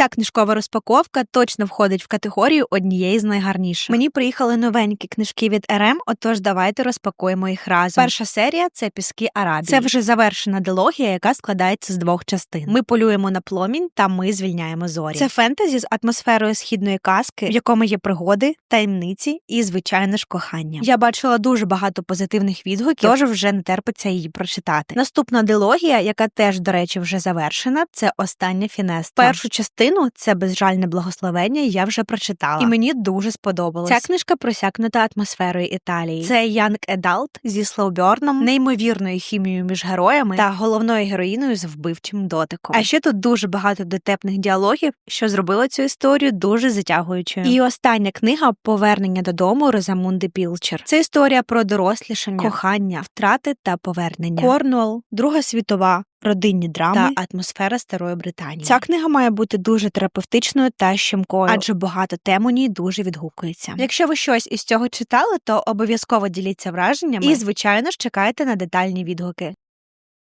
Ця книжкова розпаковка точно входить в категорію однієї з найгарніших. Мені приїхали новенькі книжки від РМ, отож давайте розпакуємо їх разом. Перша серія це Піски Арабії. Це вже завершена дилогія, яка складається з двох частин. Ми полюємо на пломінь та ми звільняємо зорі. Це фентезі з атмосферою східної казки, в якому є пригоди, таємниці і, звичайно ж, кохання. Я бачила дуже багато позитивних відгуків, тож вже не терпиться її прочитати. Наступна дилогія, яка теж, до речі, вже завершена, це остання фінеста. Першу частину це безжальне благословення. Я вже прочитала, і мені дуже сподобалось. Ця книжка просякнута атмосферою Італії. Це Янг Едалт зі слоуберном, неймовірною хімією між героями та головною героїною з вбивчим дотиком. А ще тут дуже багато дотепних діалогів, що зробило цю історію дуже затягуючою. І остання книга Повернення додому Розамунди Пілчер. Це історія про дорослішання, кохання, втрати та повернення. Корнуол, Друга світова. Родинні драми та атмосфера старої Британії. Ця книга має бути дуже терапевтичною та щемкою, адже багато тем у ній дуже відгукується. Якщо ви щось із цього читали, то обов'язково діліться враженнями і, звичайно ж, чекайте на детальні відгуки.